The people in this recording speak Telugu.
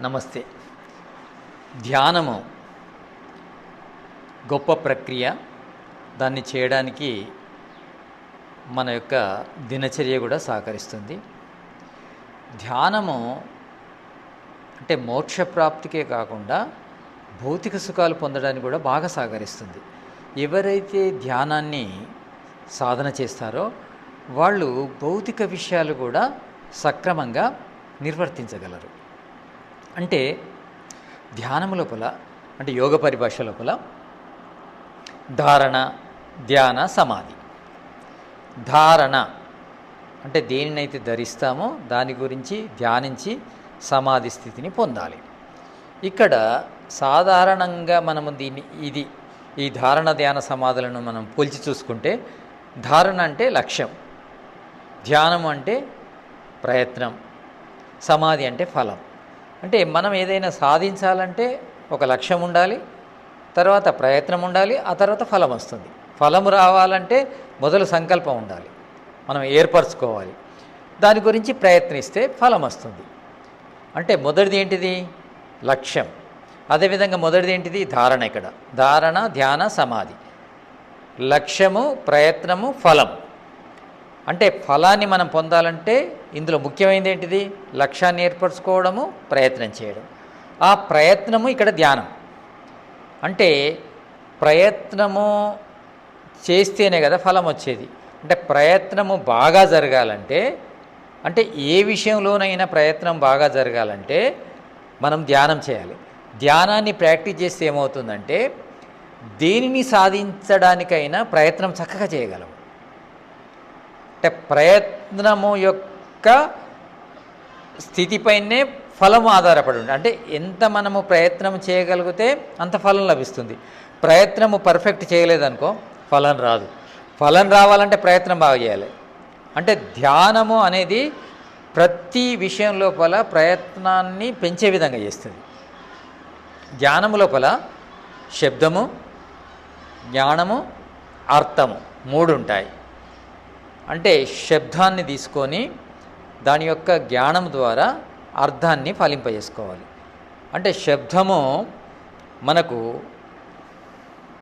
నమస్తే. ధ్యానము గొప్ప ప్రక్రియ. దాన్ని చేయడానికి మన యొక్క దినచర్య కూడా సహకరిస్తుంది. ధ్యానము అంటే మోక్షప్రాప్తికే కాకుండా భౌతిక సుఖాలు పొందడానికి కూడా బాగా సహకరిస్తుంది. ఎవరైతే ధ్యానాన్ని సాధన చేస్తారో వాళ్ళు భౌతిక విషయాలు కూడా సక్రమంగా నిర్వర్తించగలరు. అంటే ధ్యానము లోపల అంటే యోగ పరిభాష లోపల ధారణ ధ్యాన సమాధి. ధారణ అంటే దేనినైతే ధరిస్తామో దాని గురించి ధ్యానించి సమాధి స్థితిని పొందాలి. ఇక్కడ సాధారణంగా మనము దీన్ని ఇది ఈ ధారణ ధ్యాన సమాధులను మనం పోల్చి చూసుకుంటే ధారణ అంటే లక్ష్యం ధ్యానం అంటే ప్రయత్నం సమాధి అంటే ఫలం. అంటే మనం ఏదైనా సాధించాలంటే ఒక లక్ష్యం ఉండాలి తర్వాత ప్రయత్నం ఉండాలి ఆ తర్వాత ఫలం వస్తుంది. ఫలం రావాలంటే మొదలు సంకల్పం ఉండాలి. మనం ఏర్పరచుకోవాలి. దాని గురించి ప్రయత్నిస్తే ఫలం వస్తుంది. అంటే మొదటిది ఏంటిది? లక్ష్యం. అదేవిధంగా మొదటిది ఏంటిది? ధారణ ఇక్కడ. ధారణ ధ్యాన సమాధి. లక్ష్యము ప్రయత్నము ఫలం. అంటే ఫలాన్ని మనం పొందాలంటే ఇందులో ముఖ్యమైనది ఏంటిది? లక్ష్యాన్ని ఏర్పరచుకోవడము ప్రయత్నం చేయడం. ఆ ప్రయత్నము ఇక్కడ ధ్యానం. అంటే ప్రయత్నము చేస్తేనే కదా ఫలం వచ్చేది. అంటే ప్రయత్నము బాగా జరగాలంటే అంటే ఏ విషయంలోనైనా ప్రయత్నం బాగా జరగాలంటే మనం ధ్యానం చేయాలి. ధ్యానాన్ని ప్రాక్టీస్ చేస్తే ఏమవుతుందంటే దేనిని సాధించడానికైనా ప్రయత్నం చక్కగా చేయగలం అంటే ప్రయత్నము యొక్క స్థితిపైనే ఫలం ఆధారపడి ఉంటుంది అంటే ఎంత మనము ప్రయత్నం చేయగలిగితే అంత ఫలం లభిస్తుంది. ప్రయత్నము పర్ఫెక్ట్ చేయలేదనుకో ఫలం రాదు. ఫలం రావాలంటే ప్రయత్నం బాగా చేయాలి. అంటే ధ్యానము అనేది ప్రతి విషయం లోపల ప్రయత్నాన్ని పెంచే విధంగా చేస్తుంది. ధ్యానము లోపల శబ్దము జ్ఞానము అర్థము మూడు ఉంటాయి. అంటే శబ్దాన్ని తీసుకొని దాని యొక్క జ్ఞానం ద్వారా అర్థాన్ని ఫలింపజేసుకోవాలి. అంటే శబ్దము మనకు